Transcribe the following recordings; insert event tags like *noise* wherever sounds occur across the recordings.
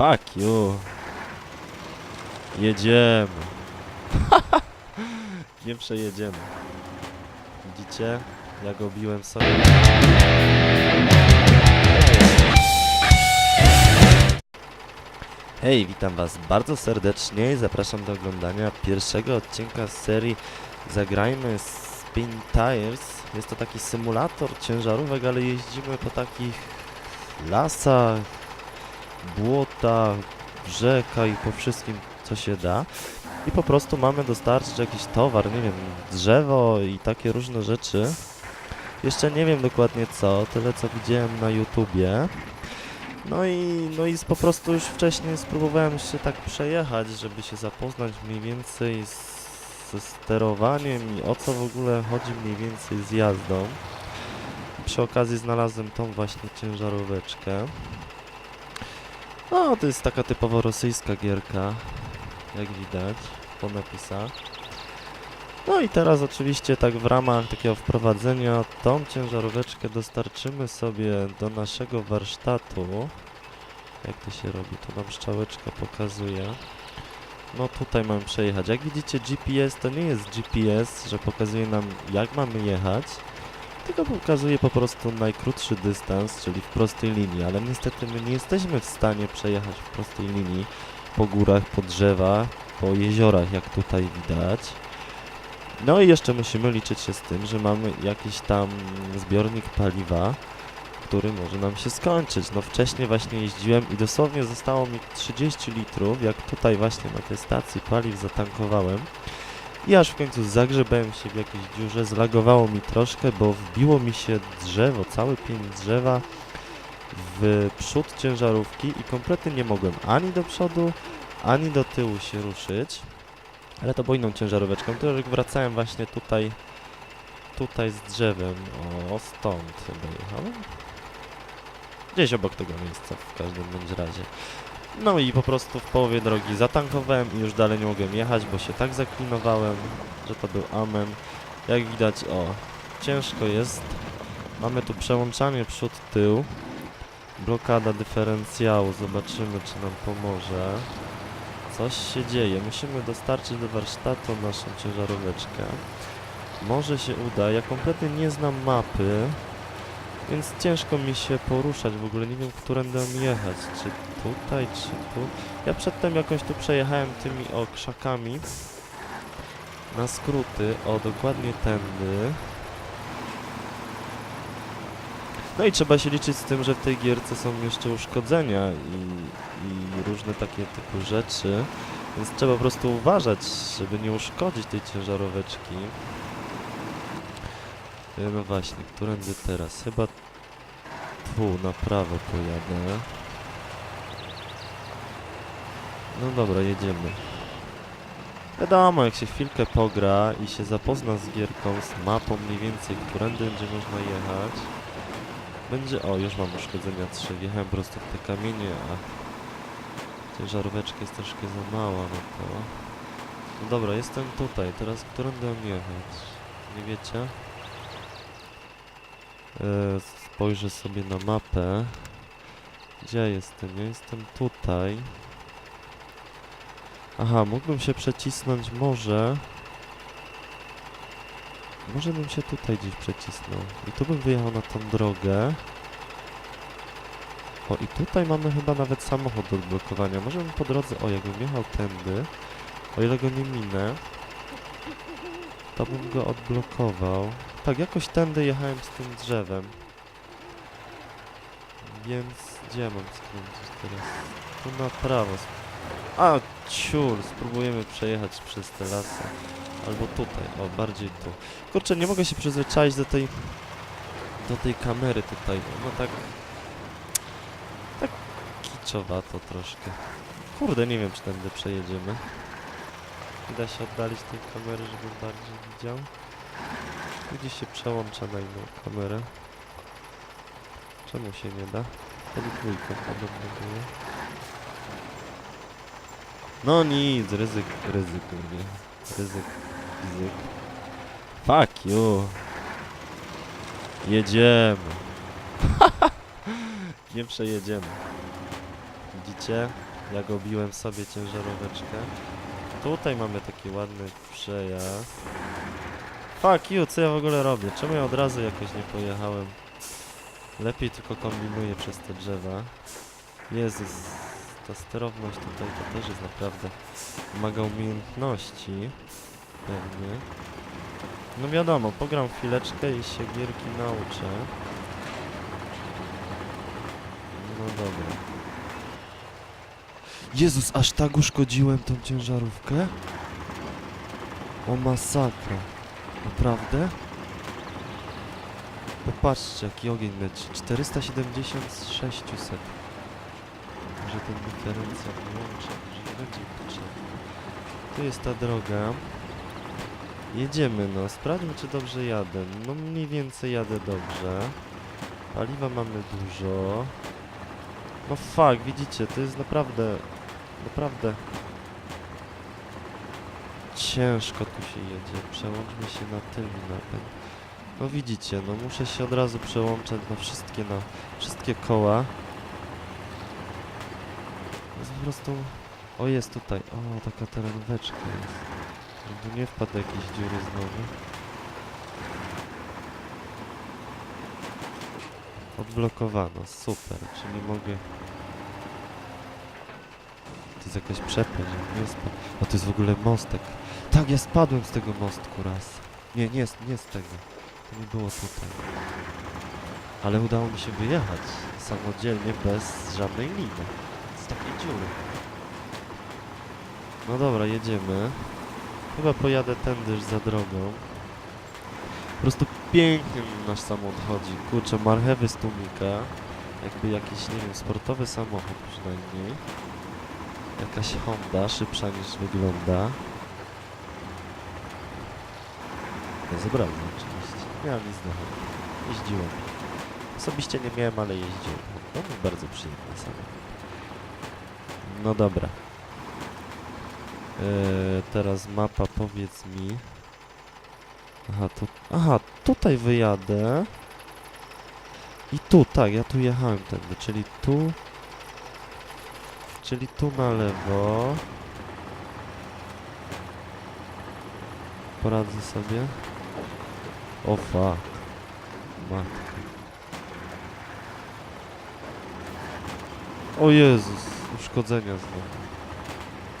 Fuck you. Jedziemy. *laughs* Nie przejedziemy. Widzicie? Jak obiłem sobie. Hej, witam was bardzo serdecznie i zapraszam do oglądania pierwszego odcinka z serii Zagrajmy Spin Tires. Jest to taki symulator ciężarówek, ale jeździmy po takich lasach, błotach, rzekach i po wszystkim co się da. I po prostu mamy dostarczyć jakiś towar, nie wiem, drzewo i takie różne rzeczy. Jeszcze nie wiem dokładnie co, tyle co widziałem na YouTubie. No i, no i po prostu już wcześniej spróbowałem się tak przejechać, żeby się zapoznać mniej więcej z, ze sterowaniem i o co w ogóle chodzi mniej więcej z jazdą. Przy okazji znalazłem tą właśnie ciężaróweczkę. No, to jest taka typowo rosyjska gierka, jak widać po napisach. No i teraz oczywiście tak w ramach takiego wprowadzenia tą ciężaróweczkę dostarczymy sobie do naszego warsztatu. Jak to się robi? Tu nam strzałeczka pokazuje. No tutaj mamy przejechać. Jak widzicie GPS to nie jest GPS, że pokazuje nam jak mamy jechać, tylko pokazuje po prostu najkrótszy dystans, czyli w prostej linii, ale niestety my nie jesteśmy w stanie przejechać w prostej linii po górach, po drzewach, po jeziorach, jak tutaj widać. No i jeszcze musimy liczyć się z tym, że mamy jakiś tam zbiornik paliwa, który może nam się skończyć. No wcześniej właśnie jeździłem i dosłownie zostało mi 30 litrów, jak tutaj właśnie na tej stacji paliw zatankowałem. I aż w końcu zagrzebałem się w jakiejś dziurze, zlagowało mi troszkę, bo wbiło mi się drzewo, cały pień drzewa w przód ciężarówki i kompletnie nie mogłem ani do przodu, ani do tyłu się ruszyć. Ale to było inną ciężaróweczką, to jak wracałem właśnie tutaj, tutaj z drzewem, o stąd chyba jechałem. Gdzieś obok tego miejsca w każdym bądź razie. No i po prostu w połowie drogi zatankowałem i już dalej nie mogłem jechać, bo się tak zaklinowałem, że to był amen. Jak widać, o, ciężko jest. Mamy tu przełączanie przód-tył. Blokada dyferencjału, zobaczymy czy nam pomoże. Coś się dzieje. Musimy dostarczyć do warsztatu naszą ciężaróweczkę. Może się uda. Ja kompletnie nie znam mapy, więc ciężko mi się poruszać w ogóle. Nie wiem, którędy mam jechać. Czy tutaj, czy tu. Ja przedtem jakoś tu przejechałem tymi o krzakami na skróty. O, dokładnie tędy. No i trzeba się liczyć z tym, że w tej gierce są jeszcze uszkodzenia i, i różne takie typu rzeczy, więc trzeba po prostu uważać, żeby nie uszkodzić tej ciężaróweczki. No właśnie, którędy teraz? Chyba tu na prawo pojadę. No dobra, jedziemy. Wiadomo, jak się chwilkę pogra i się zapozna z gierką, z mapą mniej więcej, którędy będzie można jechać, będzie... O, już mam uszkodzenia 3. Wjechałem po prostu w te kamienie, a ciężaróweczka jest troszkę za mała na to. No dobra, jestem tutaj. Teraz którędy mam jechać? Nie wiecie? E, spojrzę sobie na mapę. Gdzie ja jestem? Ja jestem tutaj. Aha, mógłbym się przecisnąć może... Może bym się tutaj gdzieś przecisnął. I tu bym wyjechał na tą drogę. O, i tutaj mamy chyba nawet samochód do odblokowania. Może bym po drodze... O, jakbym jechał tędy, o ile go nie minę, to bym go odblokował. Tak, jakoś tędy jechałem z tym drzewem. Więc gdzie mam skręcić teraz? Tu na prawo. A, ciur, spróbujemy przejechać przez te lasy. Albo tutaj, o, bardziej tu. Kurczę, nie mogę się przyzwyczaić do tej... do tej kamery tutaj. No tak... tak kiczowato troszkę. Kurde, nie wiem, czy tędy przejedziemy. Da się oddalić tej kamery, żebym bardziej widział. Gdzieś się przełącza na inną kamerę. Czemu się nie da? Pod podobno było. No nic, ryzyk, ryzyk mówię. Ryzyk, ryzyk. Fuck you. Jedziemy. *laughs* nie przejedziemy. Widzicie? jak obiłem sobie ciężaróweczkę. Tutaj mamy taki ładny przejazd. Fuck you, co ja w ogóle robię? Czemu ja od razu jakoś nie pojechałem? Lepiej tylko kombinuję przez te drzewa. Jezus, ta sterowność tutaj to też jest naprawdę wymaga umiejętności. Pewnie. No wiadomo, pogram chwileczkę i się gierki nauczę. No dobra. Jezus, aż tak uszkodziłem tą ciężarówkę? O masakra. Naprawdę? Popatrzcie, jaki ogień leci. 470 z 600. Może ten dyferencjal wyłączę, że nie będzie potrzebny. Tu jest ta droga. Jedziemy no, sprawdźmy czy dobrze jadę. No mniej więcej jadę dobrze. Paliwa mamy dużo. No fuck, widzicie, to jest naprawdę, naprawdę ciężko tu się jedzie. Przełączmy się na tylny napęd. No widzicie, no muszę się od razu przełączać na wszystkie, na wszystkie koła. Jest po prostu... O, jest tutaj. O, taka terenóweczka jest. Żeby nie wpadł do jakiejś dziury znowu. Odblokowano, super, czyli mogę... Jest jakaś przepaść, nie spadł. O, to jest w ogóle mostek. Tak, ja spadłem z tego mostku raz. Nie, nie, nie z tego. To nie było tutaj. Ale udało mi się wyjechać samodzielnie, bez żadnej liny. Z takiej dziury. No dobra, jedziemy. Chyba pojadę tędyż za drogą. Po prostu pięknie nasz samochód chodzi. Kurczę, marchewy z tłumika. Jakby jakiś, nie wiem, sportowy samochód przynajmniej. Jakaś Honda, szybsza niż wygląda. Bezobrazna oczywiście. Miałem nic do Hondy. Jeździłem. Osobiście nie miałem, ale jeździłem. No, był bardzo przyjemny samochód. No dobra. Eee, teraz mapa, powiedz mi. Aha, tu, aha, tutaj wyjadę. I tu, tak, ja tu jechałem tędy, czyli tu. Czyli tu na lewo. Poradzę sobie. O fuck. Matka. O Jezus, uszkodzenia znowu.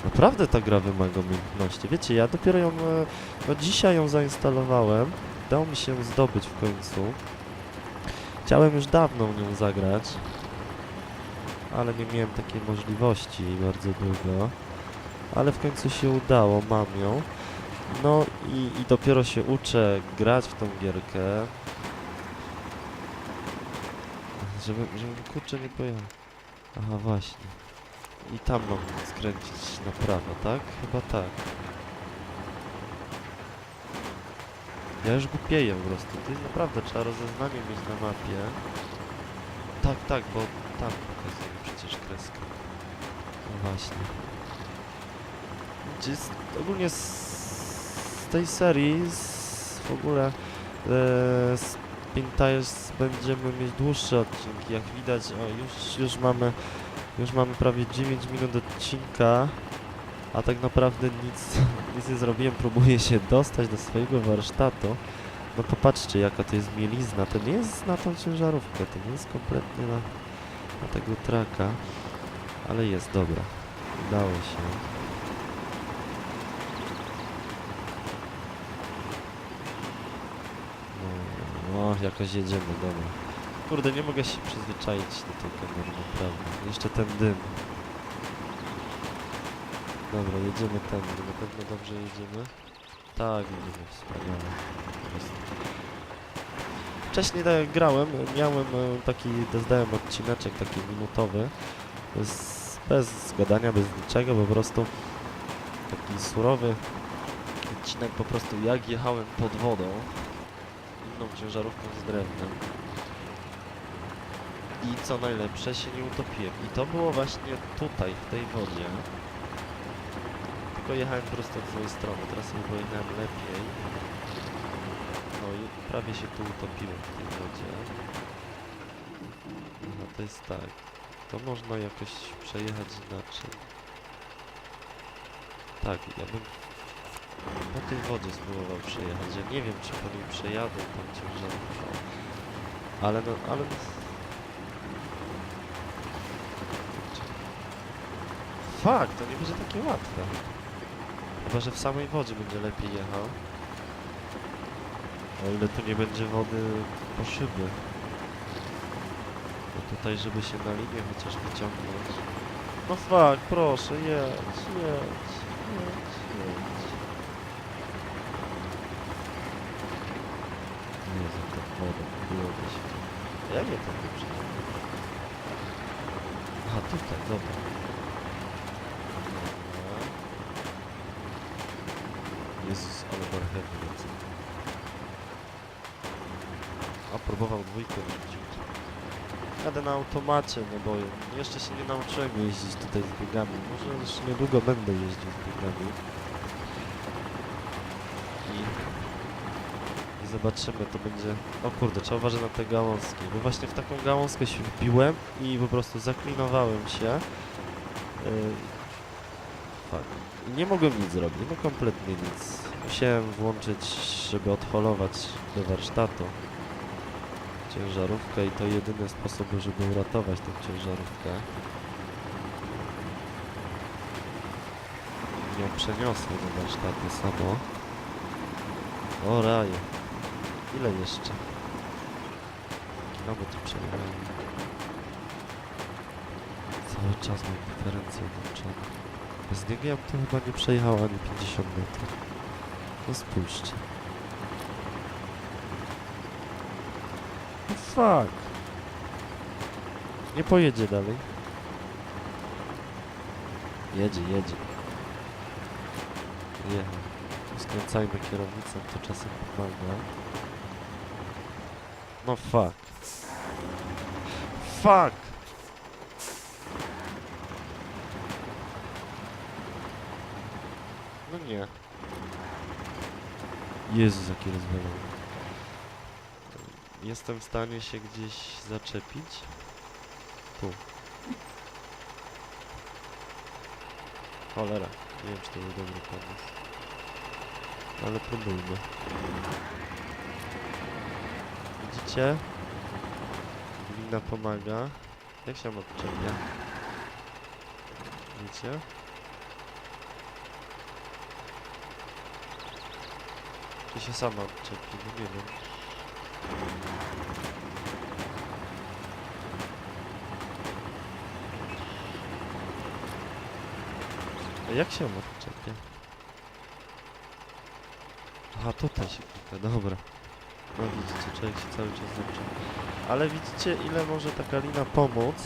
Naprawdę ta gra wymaga umiejętności. Wiecie, ja dopiero ją, e, no dzisiaj ją zainstalowałem. Udało mi się ją zdobyć w końcu. Chciałem już dawno nią zagrać, ale nie miałem takiej możliwości bardzo długo. Ale w końcu się udało, mam ją. No i, i dopiero się uczę grać w tą gierkę. Żeby, żebym kurczę nie pojechał. Aha, właśnie. I tam mam skręcić na prawo, tak? Chyba tak. Ja już głupieję po prostu. To jest naprawdę, trzeba rozeznanie mieć na mapie. Tak, tak, bo tam pokazuje przecież kreskę. No właśnie. Gdzie ogólnie z, z tej serii, z, w ogóle e, z Pintires będziemy mieć dłuższe odcinki. Jak widać, o już, już mamy już mamy prawie 9 minut odcinka, a tak naprawdę nic, *laughs* nic nie zrobiłem. Próbuję się dostać do swojego warsztatu. No popatrzcie, jaka to jest mielizna. To nie jest na tą ciężarówkę, to nie jest kompletnie na, na tego traka. Ale jest, dobra. Udało się. No, no, jakoś jedziemy, dobra. Kurde, nie mogę się przyzwyczaić do tej kamery, naprawdę. Jeszcze ten dym. Dobra, jedziemy tędy, na pewno dobrze jedziemy. Tak, jedziemy wspaniale. Wcześniej tak grałem, miałem e, taki, zdałem odcineczek taki minutowy, bez, bez gadania, bez niczego, po prostu taki surowy odcinek po prostu jak jechałem pod wodą, inną ciężarówką z drewnem. I co najlepsze, się nie utopiłem. I to było właśnie tutaj, w tej wodzie. Tylko jechałem prosto w złej strony, teraz sobie pojechałem lepiej. No prawie się tu utopiłem w tej wodzie. Aha, to jest tak. to można jakoś przejechać inaczej. Tak, ja bym po tej wodzie spróbował przejechać. Ja nie wiem, czy po niej przejadę tam ciężarówką. Ale no, ale... Fakt, to nie będzie takie łatwe. Chyba, że w samej wodzie będzie lepiej jechał. O ile tu nie będzie wody po szyby. Bo tutaj, żeby się na linię chociaż wyciągnąć. No fuck, proszę, jedź, jedź, jedź, jedź. Nie, za tą wodą, byłoby się. Ja nie nie przyjechałem. Aha, tutaj, dobra. Jezus, ale marchewy lecę. A próbował dwójkę rzucić. Jadę na automacie, no bo jeszcze się nie nauczyłem jeździć tutaj z biegami. Może jeszcze niedługo będę jeździł z biegami. I, I zobaczymy, to będzie... O kurde, trzeba uważać na te gałązki, bo właśnie w taką gałązkę się wbiłem i po prostu zaklinowałem się. Yy, fuck. Nie mogłem nic zrobić, no kompletnie nic. Musiałem włączyć, żeby odholować do warsztatu ciężarówkę i to jedyny sposób, żeby uratować tę ciężarówkę. Ją przeniosłem do warsztatu samo. O raje. Ile jeszcze? Kilometr przejechałem. Cały czas mam dyferencję włączoną. Bez niego ja bym to chyba nie przejechał ani 50 metrów. No spójrzcie. Fuck. Nie pojedzie dalej. Jedzie, jedzie. Jechał. Skręcajmy kierownicą, to czasem pomaga. No fuck. Fuck! No nie. Jezus, jaki rozwalony. Jestem w stanie się gdzieś zaczepić. Tu. Cholera. Nie wiem, czy to był dobry pomysł. Ale próbujmy. Widzicie? Glina pomaga. Jak się odczepia? Widzicie? Czy się sama odczepi? No nie wiem. Jak się ona odczepia? Aha, tutaj się klika, dobra. No widzicie, człowiek się cały czas zaczepia. Ale widzicie, ile może taka lina pomóc?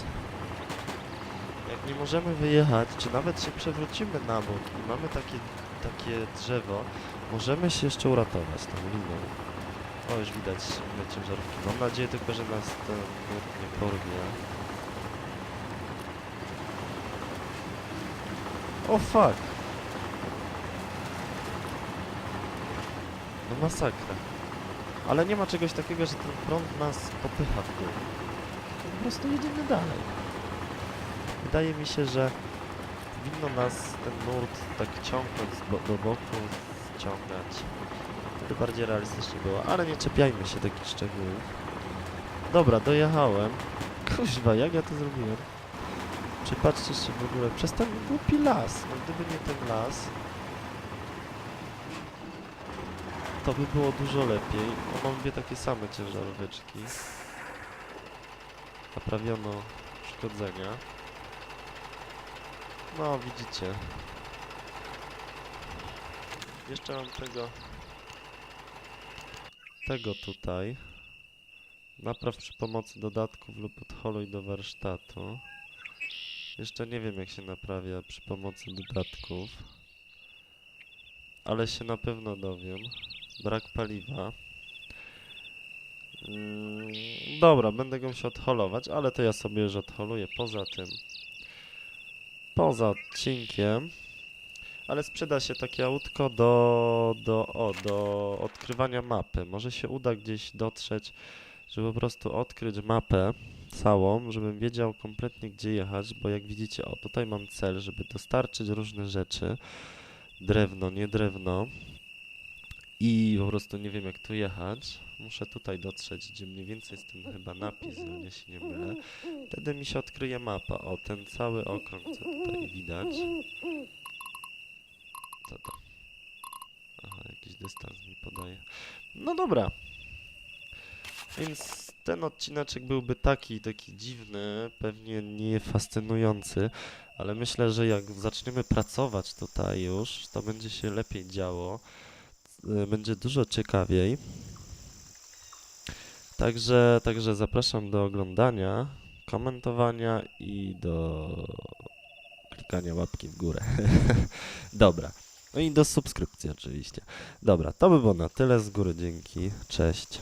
Jak nie możemy wyjechać, czy nawet się przewrócimy na bok i mamy takie, takie drzewo, możemy się jeszcze uratować tą liną. O, już widać ciężarówki. Mam nadzieję tylko, że nas ten nie porwie. O fuck! No masakra. Ale nie ma czegoś takiego, że ten prąd nas popycha w dół. Po prostu jedziemy dalej. Wydaje mi się, że powinno nas ten nurt tak ciągnąć bo do boku, ściągać. Wtedy bardziej realistycznie było, ale nie czepiajmy się takich szczegółów. Dobra, dojechałem. Kuźwa, jak ja to zrobiłem? Przypatrzcie się w ogóle, przez ten głupi las. No gdyby nie ten las, to by było dużo lepiej. O, mam dwie takie same ciężaróweczki. Naprawiono uszkodzenia. No, widzicie. Jeszcze mam tego... Tego tutaj. Napraw przy pomocy dodatków lub odholuj do warsztatu. Jeszcze nie wiem jak się naprawia przy pomocy dodatków. Ale się na pewno dowiem. Brak paliwa. Mm, dobra, będę go musiał odholować, ale to ja sobie już odholuję poza tym. Poza odcinkiem. Ale sprzeda się takie autko do, do, o, do odkrywania mapy. Może się uda gdzieś dotrzeć, żeby po prostu odkryć mapę. Całą, żebym wiedział kompletnie gdzie jechać, bo jak widzicie, o tutaj mam cel, żeby dostarczyć różne rzeczy. Drewno, nie drewno. I po prostu nie wiem jak tu jechać. Muszę tutaj dotrzeć, gdzie mniej więcej jest ten chyba napis, o ile się nie mylę. Wtedy mi się odkryje mapa. O, ten cały okrąg, co tutaj widać. Co to? Aha, jakiś dystans mi podaje. No dobra. Więc ten odcineczek byłby taki, taki dziwny, pewnie nie fascynujący, ale myślę, że jak zaczniemy pracować tutaj już, to będzie się lepiej działo. y, Będzie dużo ciekawiej. Także, także zapraszam do oglądania, komentowania i do klikania łapki w górę. *laughs* Dobra. No i do subskrypcji oczywiście. Dobra, to by było na tyle. Z góry dzięki. Cześć.